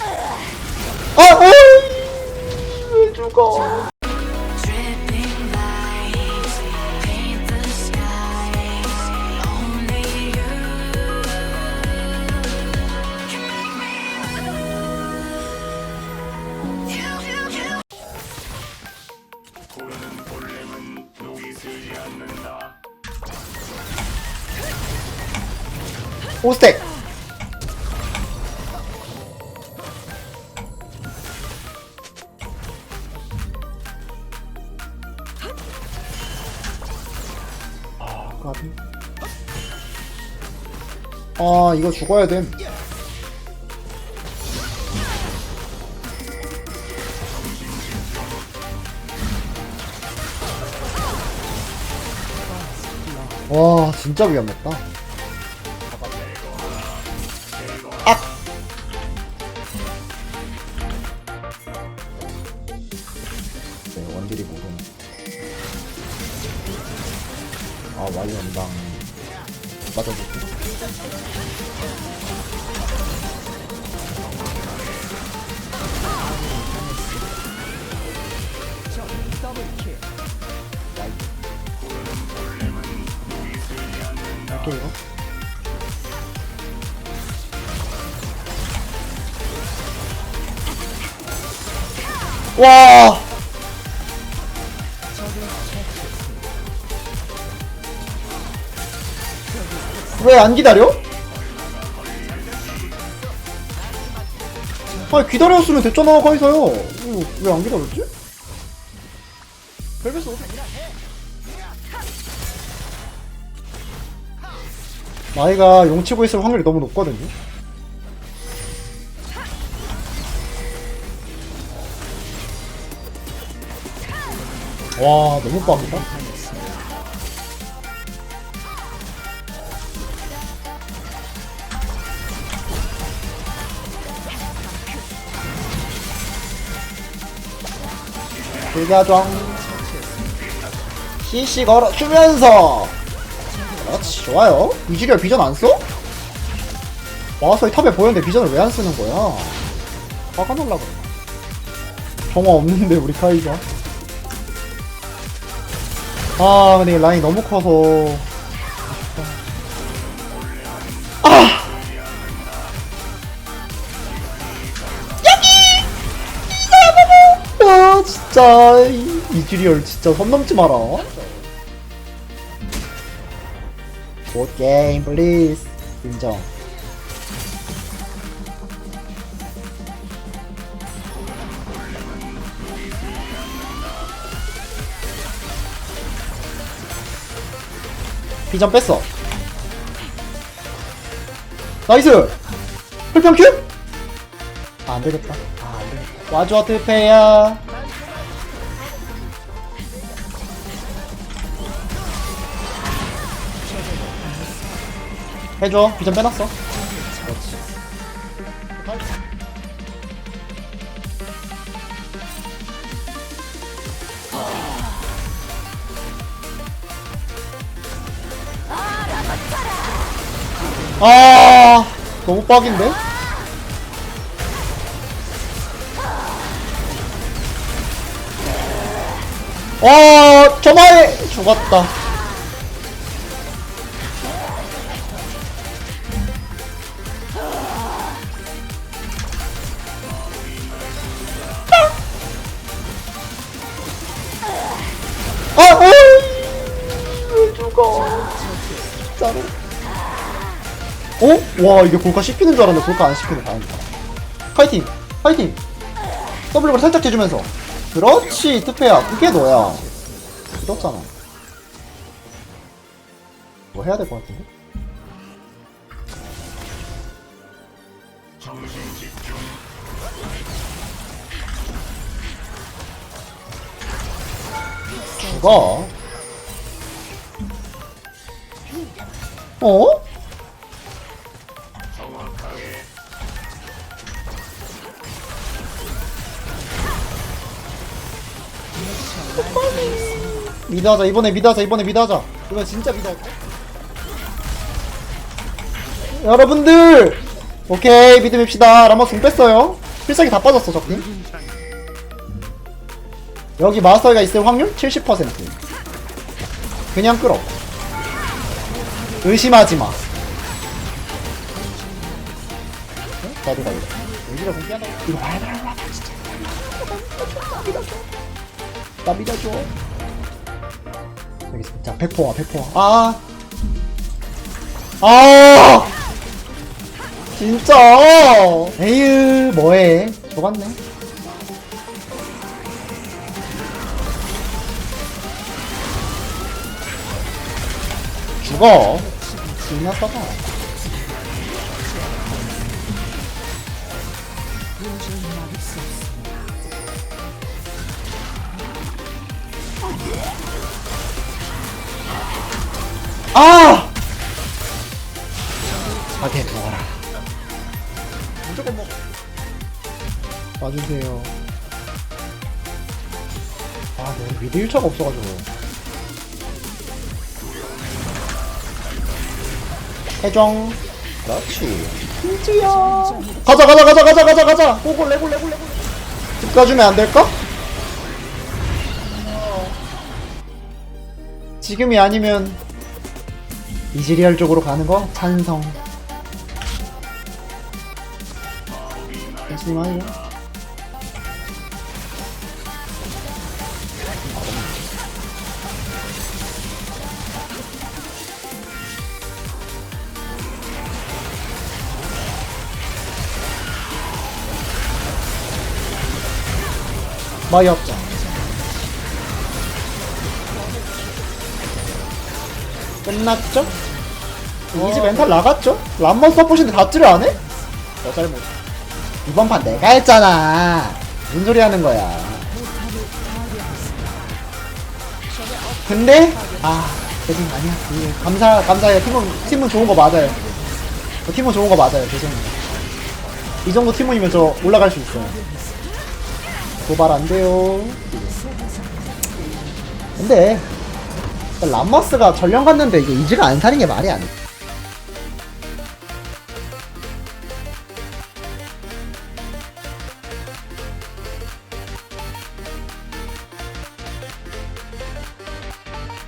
아! 어! 왜 죽어 5스택 아, 아 이거 죽어야 됨. 와, 진짜 위험했다. 네, 원딜이 모르네. 아, 와이 연방. 이렇게 이 와! 왜 안 기다려? 아 기다렸으면 됐잖아 가이사요 왜 안 기다렸지? 별별수 나이가 용치고 있을 확률이 너무 높거든요 와 너무 빠르다. 불가정. CC 걸어주면서. 그렇지 좋아요. 이즈리얼 비전 안 써? 와서 이 탑에 보였는데 비전을 왜 안 쓰는 거야? 화가 날라 그래 정화 없는데 우리 카이가 아 근데 이 라인이 너무 커서. 아! 여기! 아 진짜. 이- 이즈리얼 진짜 선 넘지 마라. 굿 게임 플리즈 인정 비전 뺐어. 나이스! 풀평 큐? 아 안되겠다. 아 안되겠다. 와줘 트페야. 해줘. 비전 빼놨어. 그렇지 아 너무 빡인데? 아 저마에 죽었다 아, 어이, 죽어. 진짜로. 어? 와, 이게 골카 씹히는 줄 알았는데 골카 안 씹히네, 다행이다. 파이팅! 파이팅! W를 살짝 해주면서. 그렇지, 투페야. 그게 너야. 이렇잖아. 뭐 해야 될 것 같은데? 죽어. 어? 미드하자 이번에 미드하자 이번에 미드하자. 이번 진짜 미드할까? 여러분들! 오케이 믿음입시다. 라마스 공 뺐어요. 필살기 다 빠졌어 적팀. 여기 마스터가 있을 확률 70% 그냥 끌어. 의심하지마. 어? 나도 갈래 여기가 공개하다 이거 봐야 돼 나 믿어줘 여기 자 백포화 백포화 아 아! 진짜! 에휴, 뭐해. 녹았네. 죽어. 이 녀석아. 아! 가게 먹어라. 무조건 먹어. 봐주세요. 아, 내 미드 1차가 없어가지고. 해정. 그렇지. 김치야. 가자, 가자, 가자, 가자, 가자, 가자. 고고, 레고, 레고, 레고. 집 가주면 안 될까? 지금이 아니면 이지리얼 쪽으로 가는 거 찬성. 열심히 하요. 마이 없자. 끝났죠? 이지 멘탈 나갔죠? 람머 서포신데 다찌를 안 해? 너 잘못. 이번 판 내가 했잖아. 무슨 소리 하는 거야. 근데 아, 대신 아니야. 예, 감사 감사해요. 팀은 팀은 좋은 거 맞아요. 저 팀은 좋은 거 맞아요. 죄송해요. 이 정도 팀원이면 저 올라갈 수 있어요. 도발 안 돼요. 근데 람머스가 전령 갔는데 이게 이지가 안 사는 게 말이 안 돼.